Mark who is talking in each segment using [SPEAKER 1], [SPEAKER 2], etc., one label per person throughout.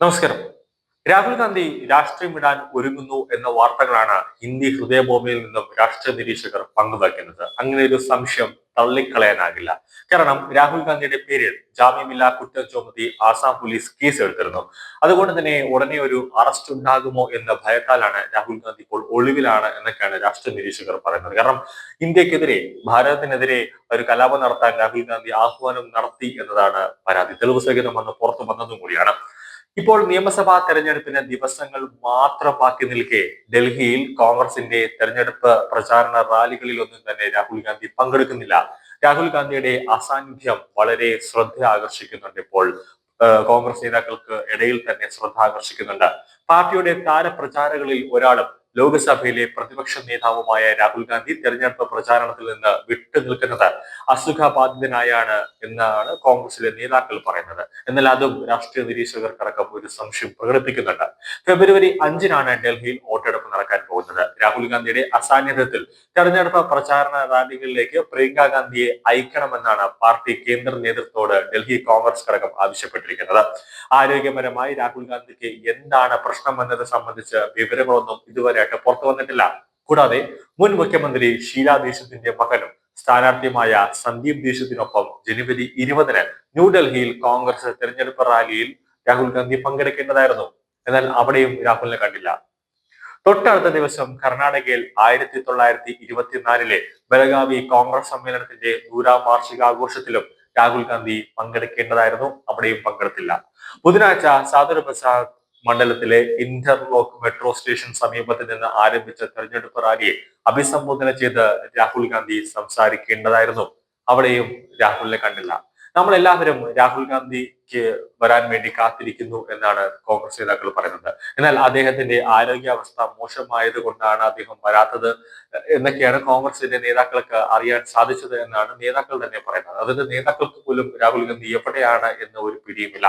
[SPEAKER 1] നമസ്കാരം. രാഹുൽ ഗാന്ധി രാഷ്ട്രീയം വിടാൻ ഒരുങ്ങുന്നു എന്ന വാർത്തകളാണ് ഹിന്ദി ഹൃദയഭൂമിയിൽ നിന്നും രാഷ്ട്രീയ നിരീക്ഷകർ പങ്കുവയ്ക്കുന്നത്. അങ്ങനെ ഒരു സംശയം തള്ളിക്കളയാനാകില്ല. കാരണം രാഹുൽ ഗാന്ധിയുടെ പേരിൽ ജാമ്യമില്ലാ കുറ്റം ചുമത്തി ആസാം പോലീസ് കേസ് എടുത്തിരുന്നു. അതുകൊണ്ട് തന്നെ ഉടനെ ഒരു അറസ്റ്റ് ഉണ്ടാകുമോ എന്ന ഭയത്താലാണ് രാഹുൽ ഗാന്ധി ഇപ്പോൾ ഒളിവിലാണ് എന്നൊക്കെയാണ് രാഷ്ട്രീയ നിരീക്ഷകർ പറയുന്നത്. കാരണം ഇന്ത്യക്കെതിരെ ഭാരതത്തിനെതിരെ ഒരു കലാപം നടത്താൻ രാഹുൽ ഗാന്ധി ആഹ്വാനം നടത്തി എന്നതാണ് പരാതി. തെളിവ് സഹിതം വന്ന് പുറത്തു വന്നതും കൂടിയാണ്. ഇപ്പോൾ നിയമസഭാ തെരഞ്ഞെടുപ്പിന് ദിവസങ്ങൾ മാത്രം ബാക്കി നിൽക്കെ ഡൽഹിയിൽ കോൺഗ്രസിന്റെ തെരഞ്ഞെടുപ്പ് പ്രചാരണ റാലികളിൽ ഒന്നും തന്നെ രാഹുൽ ഗാന്ധി പങ്കെടുക്കുന്നില്ല. രാഹുൽ ഗാന്ധിയുടെ അസാന്നിധ്യം വളരെ ശ്രദ്ധ ആകർഷിക്കുന്നുണ്ട് ഇപ്പോൾ. കോൺഗ്രസ് നേതാക്കൾക്ക് ഇടയിൽ തന്നെ ശ്രദ്ധ ആകർഷിക്കുന്നുണ്ട്. പാർട്ടിയുടെ താരപ്രചാരകളിൽ ഒരാളും ലോക്സഭയിലെ പ്രതിപക്ഷ നേതാവുമായ രാഹുൽ ഗാന്ധി തെരഞ്ഞെടുപ്പ് പ്രചാരണത്തിൽ നിന്ന് വിട്ടുനിൽക്കുന്നത് അസുഖബാധിതനായാണ് എന്നാണ് കോൺഗ്രസിലെ നേതാക്കൾ പറയുന്നത്. എന്നാൽ അതും രാഷ്ട്രീയ നിരീക്ഷകർക്കടക്കം ഒരു സംശയം പ്രകടിപ്പിക്കുന്നുണ്ട്. ഫെബ്രുവരി അഞ്ചിനാണ് ഡൽഹിയിൽ വോട്ടെടുപ്പ് രാഹുൽ ഗാന്ധിയുടെ അസാന്നിധ്യത്തിൽ തെരഞ്ഞെടുപ്പ് പ്രചാരണ റാലികളിലേക്ക് പ്രിയങ്ക ഗാന്ധിയെ അയക്കണമെന്നാണ് പാർട്ടി കേന്ദ്ര നേതൃത്വത്തോട് ഡൽഹി കോൺഗ്രസ് ഘടകം ആവശ്യപ്പെട്ടിരിക്കുന്നത്. ആരോഗ്യപരമായി രാഹുൽ ഗാന്ധിക്ക് എന്താണ് പ്രശ്നം എന്നത് സംബന്ധിച്ച് വിവരങ്ങളൊന്നും ഇതുവരെയായിട്ട് പുറത്തു വന്നിട്ടില്ല. കൂടാതെ മുൻ മുഖ്യമന്ത്രി ഷീലാ ദേശത്തിന്റെ മകനും സ്ഥാനാർത്ഥിയുമായ സന്ദീപ് ദീക്ഷത്തിനൊപ്പം ജനുവരി ഇരുപതിന് ന്യൂഡൽഹിയിൽ കോൺഗ്രസ് തെരഞ്ഞെടുപ്പ് റാലിയിൽ രാഹുൽ ഗാന്ധി പങ്കെടുക്കേണ്ടതായിരുന്നു. എന്നാൽ അവിടെയും രാഹുലിനെ കണ്ടില്ല. തൊട്ടടുത്ത ദിവസം കർണാടകയിൽ ആയിരത്തി തൊള്ളായിരത്തി ഇരുപത്തിനാലിലെ ബലഗാവി കോൺഗ്രസ് സമ്മേളനത്തിന്റെ നൂറാം വാർഷികാഘോഷത്തിലും രാഹുൽ ഗാന്ധി പങ്കെടുക്കേണ്ടതായിരുന്നു. അവിടെയും പങ്കെടുത്തില്ല. ബുധനാഴ്ച സാദുർ പ്രസാദ് മണ്ഡലത്തിലെ ഇന്റർലോക്ക് മെട്രോ സ്റ്റേഷൻ സമീപത്ത് നിന്ന് ആരംഭിച്ച തെരഞ്ഞെടുപ്പ് റാലിയെ അഭിസംബോധന ചെയ്ത് രാഹുൽ ഗാന്ധി സംസാരിക്കേണ്ടതായിരുന്നു. അവിടെയും രാഹുലിനെ കണ്ടില്ല. നമ്മൾ എല്ലാവരും രാഹുൽ ഗാന്ധിക്ക് വരാൻ വേണ്ടി കാത്തിരിക്കുന്നു എന്നാണ് കോൺഗ്രസ് നേതാക്കൾ പറയുന്നത്. എന്നാൽ അദ്ദേഹത്തിന്റെ ആരോഗ്യാവസ്ഥ മോശമായത് കൊണ്ടാണ് അദ്ദേഹം വരാത്തത് എന്നൊക്കെയാണ് കോൺഗ്രസിന്റെ നേതാക്കൾക്ക് അറിയാൻ സാധിച്ചത് എന്നാണ് നേതാക്കൾ തന്നെ പറയുന്നത്. അതിന്റെ നേതാക്കൾക്ക് പോലും രാഹുൽ ഗാന്ധി എവിടെയാണ് എന്ന ഒരു പിടിയുമില്ല.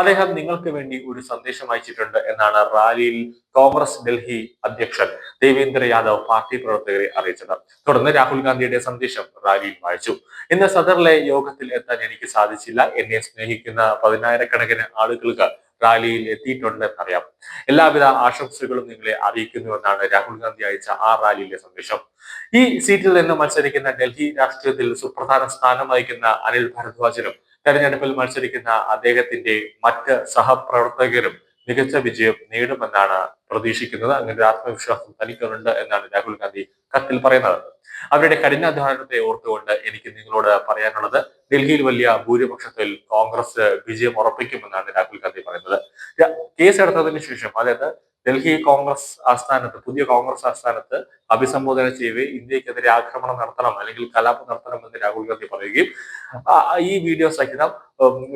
[SPEAKER 1] അദ്ദേഹം നിങ്ങൾക്ക് വേണ്ടി ഒരു സന്ദേശം അയച്ചിട്ടുണ്ട് എന്നാണ് റാലിയിൽ കോൺഗ്രസ് ഡൽഹി അധ്യക്ഷൻ ദേവേന്ദ്ര യാദവ് പാർട്ടി പ്രവർത്തകരെ അറിയിച്ചത്. തുടർന്ന് രാഹുൽ ഗാന്ധിയുടെ സന്ദേശം റാലിയിൽ വായിച്ചു. ഇന്ന് സദറിലെ യോഗത്തിൽ എത്താൻ എനിക്ക് സാധിച്ചില്ല. എന്നെ സ്നേഹിക്കുന്ന പതിനായിരക്കണക്കിന് ആളുകൾക്ക് റാലിയിൽ എത്തിയിട്ടുണ്ട് എന്നറിയാം എല്ലാവിധ ആശംസകളും നിങ്ങളെ അറിയിക്കുന്നു എന്നാണ് രാഹുൽ ഗാന്ധി അയച്ച ആ റാലിയിലെ സന്ദേശം. ഈ സീറ്റിൽ നിന്ന് മത്സരിക്കുന്ന ഡൽഹി രാഷ്ട്രീയത്തിൽ സുപ്രധാന സ്ഥാനം വഹിക്കുന്ന അനിൽ ഭരദ്വാജനും തെരഞ്ഞെടുപ്പിൽ മത്സരിക്കുന്ന അദ്ദേഹത്തിന്റെ മറ്റ് സഹപ്രവർത്തകരും മികച്ച വിജയം നേടുമെന്നാണ് പ്രതീക്ഷിക്കുന്നത്. അങ്ങനെ ആത്മവിശ്വാസം തനിക്കുണ്ട് എന്നാണ് രാഹുൽ ഗാന്ധി കത്തിൽ പറയുന്നത്. അവരുടെ കഠിനാധ്വാനത്തെ ഓർത്തുകൊണ്ട് എനിക്ക് നിങ്ങളോട് പറയാനുള്ളത് ഡൽഹിയിൽ വലിയ ഭൂരിപക്ഷത്തിൽ കോൺഗ്രസ് വിജയം ഉറപ്പിക്കുമെന്നാണ് രാഹുൽ ഗാന്ധി പറയുന്നത്. കേസ് എടുത്തതിന് ശേഷം അതായത് ഡൽഹി കോൺഗ്രസ് ആസ്ഥാനത്ത് പുതിയ കോൺഗ്രസ് ആസ്ഥാനത്ത് അഭിസംബോധന ചെയ്യവേ ഇന്ത്യക്കെതിരെ ആക്രമണം നടത്തണം അല്ലെങ്കിൽ കലാപം നടത്തണം എന്ന് രാഹുൽ ഗാന്ധി പറയുകയും ഈ വീഡിയോ സഹിതം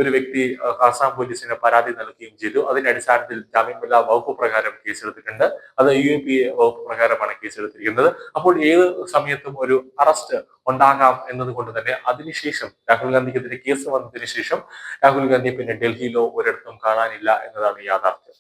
[SPEAKER 1] ഒരു വ്യക്തി ആസാം പോലീസിന് പരാതി നൽകുകയും ചെയ്തു. അതിന്റെ അടിസ്ഥാനത്തിൽ ജാമ്യമില്ലാ വകുപ്പ് പ്രകാരം കേസെടുത്തിട്ടുണ്ട്. അത് യു എ പി വകുപ്പ് പ്രകാരമാണ് കേസെടുത്തിരിക്കുന്നത്. അപ്പോൾ ഏത് സമയത്തും ഒരു അറസ്റ്റ് ഉണ്ടാകാം എന്നതുകൊണ്ട് തന്നെ അതിനുശേഷം രാഹുൽ ഗാന്ധിക്കെതിരെ കേസ് വന്നതിന് ശേഷം രാഹുൽ ഗാന്ധി പിന്നെ ഡൽഹിയിലോ ഒരിടത്തും കാണാനില്ല എന്നതാണ് യാഥാർത്ഥ്യം.